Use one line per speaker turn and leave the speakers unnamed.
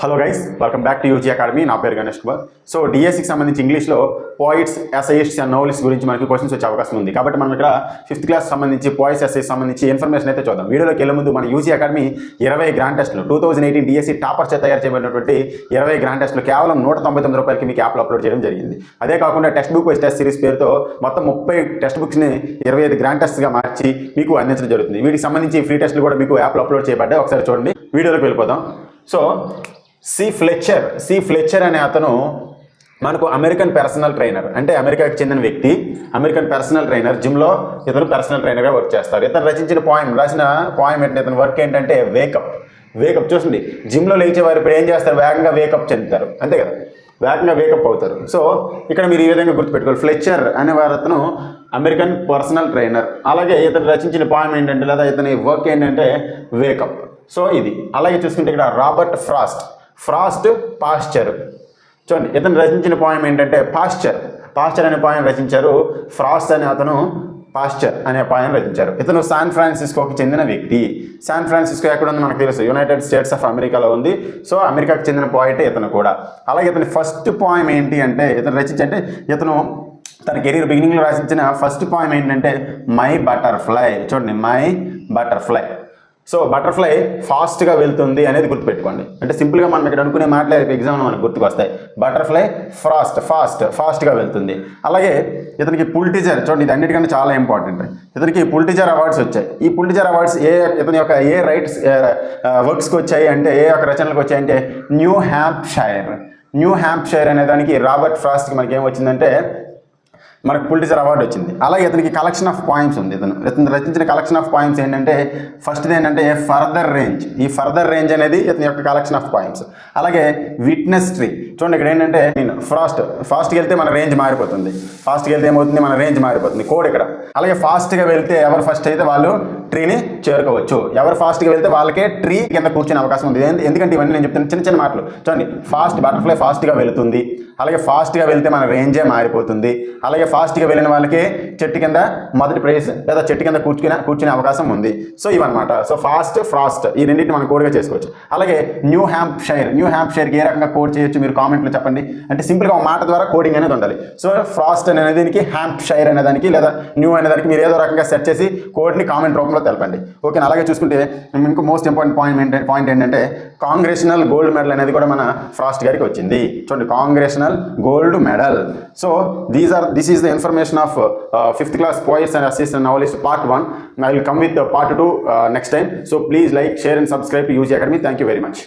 Hello guys welcome back to UG academy నా పేరు Ganesh Kumar. So డిఎస్సికి సంబంధించి ఇంగ్లీష్లో పోయిట్స్ ఎస్ఐఎస్ అండ్ నోవెల్స్ గురించి మనకి క్వశ్చన్స్ వచ్చే అవకాశం ఉంది. కాబట్టి మనం ఇక్కడ ఫిఫ్త్ క్లాస్ సంబంధించి పోయిట్స్ ఎస్ఐస్ సంబంధించి ఇన్ఫర్మేషన్ అయితే చూద్దాం. వీడియోలోకి వెళ్ళే ముందు మన యూజీ అకాడమీ ఇరవై గ్రాండ్ టెస్ట్లు two thousand eighteen DSC toppers తయారు చేయబడినటువంటి ఇరవై గ్రాండ్ టెస్ట్లు కేవలం నూట తొంభై తొమ్మిది రూపాయలకి మీకు యాప్లో అప్లోడ్ చేయడం జరిగింది. అదే కాకుండా text book wise test series పేరుతో మొత్తం ముప్పై టెక్స్ట్ బుక్స్ని ఇరవై ఐదు గ్రాండ్ టెస్ట్గా మార్చి మీకు అందించడం జరుగుతుంది. వీటికి సంబంధించి ఫ్రీ టెస్ట్లు కూడా మీకు యాప్లో అప్లోడ్ చేయబడ్డాయి. ఒకసారి చూడండి. వీడియోలోకి వెళ్ళిపోదాం. So C Fletcher C Fletcher అనే అతను మనకు అమెరికన్ పర్సనల్ ట్రైనర్. అంటే అమెరికాకి చెందిన వ్యక్తి అమెరికన్ పర్సనల్ ట్రైనర్ జిమ్లో ఇతను పర్సనల్ ట్రైనర్గా వర్క్ చేస్తారు ఇతను రచించిన పాయింట్ రాసిన పాయింట్ ఏంటంటే ఇతను వర్క్ ఏంటంటే వేకప్ వేకప్ చూసండి జిమ్లో లేచే వారు ఇప్పుడు ఏం చేస్తారు? వేగంగా వేకప్ చెందుతారు. అంతే కదా? వేగంగా వేకప్ అవుతారు. సో ఇక్కడ మీరు ఈ విధంగా గుర్తుపెట్టుకోవాలి. ఫ్లెచ్చర్ అనే వారు అతను అమెరికన్ పర్సనల్ ట్రైనర్. అలాగే ఇతను రచించిన పాయింట్ ఏంటంటే లేదా ఇతని వర్క్ ఏంటంటే వేకప్ సో ఇది. అలాగే చూసుకుంటే ఇక్కడ రాబర్ట్ ఫ్రాస్ట్. ఫ్రాస్ట్ పాశ్చర్ చూడండి ఇతను రచించిన పాయింట్ ఏంటంటే పాశ్చర్ పాస్చర్ అనే పాయింట్ రచించారు ఫ్రాస్ట్ అనే అతను పాస్చర్ అనే పాయం రచించారు. ఇతను శాన్ ఫ్రాన్సిస్కోకి చెందిన వ్యక్తి. శాన్ ఫ్రాన్సిస్కో ఎక్కడ ఉంది మనకు తెలుసు. యునైటెడ్ స్టేట్స్ ఆఫ్ అమెరికాలో ఉంది. సో అమెరికాకి చెందిన పాయింట్ ఇతను కూడా. అలాగే ఇతని ఫస్ట్ పాయం ఏంటి అంటే ఇతను రచించంటే ఇతను తన కెరీర్ బిగినింగ్లో రచించిన ఫస్ట్ పాయం ఏంటంటే మై బటర్ఫ్లై. చూడండి మై బటర్ఫ్లై. సో బటర్ఫ్లై ఫాస్ట్గా వెళ్తుంది అనేది గుర్తుపెట్టుకోండి. అంటే సింపుల్గా మనం ఇక్కడ అనుకునే మాటలే ఎగ్జామ్లో మనకు గుర్తుకొస్తాయి. బటర్ఫ్లై ఫాస్ట్ ఫాస్ట్ ఫాస్ట్గా వెళ్తుంది. అలాగే ఇతనికి పుల్టిజర్ చూడండి ఇది అన్నిటికంటే చాలా ఇంపార్టెంట్ ఇతనికి పుల్టిజర్ అవార్డ్స్ వచ్చాయి. ఈ పుల్టిజర్ అవార్డ్స్ ఏ ఇతని యొక్క ఏ రైట్స్ వర్క్స్కి వచ్చాయి అంటే ఏ యొక్క రచనలకు వచ్చాయి అంటే న్యూ హ్యాంప్షైర్ న్యూ హ్యాంప్షైర్ అనే దానికి రాబర్ట్ ఫ్రాస్ట్కి మనకి ఏం వచ్చిందంటే మనకు పులిటిజర్ అవార్డు వచ్చింది. అలాగే ఇతనికి కలెక్షన్ ఆఫ్ పాయింట్స్ ఉంది. ఇతను ఇతను రచించిన కలెక్షన్ ఆఫ్ పాయింట్స్ ఏంటంటే ఫస్ట్ది ఏంటంటే ఫర్దర్ రేంజ్ ఈ ఫర్దర్ రేంజ్ అనేది ఇతని యొక్క కలెక్షన్ ఆఫ్ పాయింట్స్ అలాగే విట్నెస్ ట్రీ చూడండి ఇక్కడ ఏంటంటే నేను ఫాస్ట్ ఫాస్ట్కి వెళ్తే మన రేంజ్ మారిపోతుంది. ఫాస్ట్కి వెళ్తే ఏమవుతుంది? మన రేంజ్ మారిపోతుంది. కోడ్ ఇక్కడ. అలాగే ఫాస్ట్గా వెళ్తే ఎవరు ఫస్ట్ అయితే వాళ్ళు ట్రీని చేరుకోవచ్చు. ఎవరు ఫాస్ట్గా వెళ్తే వాళ్ళకే ట్రీ కింద కూర్చునే అవకాశం ఉంది. ఎందుకంటే ఇవన్నీ నేను చెప్తాను చిన్న చిన్న మాటలు. చూడండి ఫాస్ట్ బటర్ఫ్లై ఫాస్ట్గా వెళుతుంది. అలాగే ఫాస్ట్గా వెళ్తే మన రేంజే మారిపోతుంది. అలాగే ఫాస్ట్గా వెళ్ళిన వాళ్ళకి చెట్టు కింద మొదటి ప్రైజ్ లేదా చెట్టు కింద కూర్చునే కూర్చునే అవకాశం ఉంది. సో ఇవన్నమాట. సో ఫాస్ట్ ఫ్రాస్ట్ ఈ రెండింటిని మనం కోడ్గా చేసుకోవచ్చు. అలాగే న్యూ హ్యాంప్ షైర్ న్యూ హ్యాంప్ షైర్కి ఏ రకంగా కోడ్ చేయొచ్చు మీరు కామెంట్లో చెప్పండి. అంటే సింపుల్గా ఒక మాట ద్వారా కోడింగ్ అనేది ఉండాలి. సో ఫ్రాస్ట్ అనే దానికి హ్యాంప్ షైర్ అనే దానికి లేదా న్యూ అనే దానికి మీరు ఏదో రకంగా సెట్ చేసి కోడ్ని కామెంట్ రూపంలో తెలపండి. ఓకే అలాగే చూసుకుంటే ఇంకో మోస్ట్ ఇంపార్టెంట్ పాయింట్ ఏంటంటే పాయింట్ ఏంటంటే కాంగ్రెషనల్ గోల్డ్ మెడల్ అనేది కూడా మన ఫ్రాస్ట్ గారికి వచ్చింది. చూడండి congressional national gold medal. So these are this is the information of uh, uh fifth class poets and assistant and part one. I will come with the part two uh, next time. So please like, share, and subscribe to UG Academy. Thank you very much.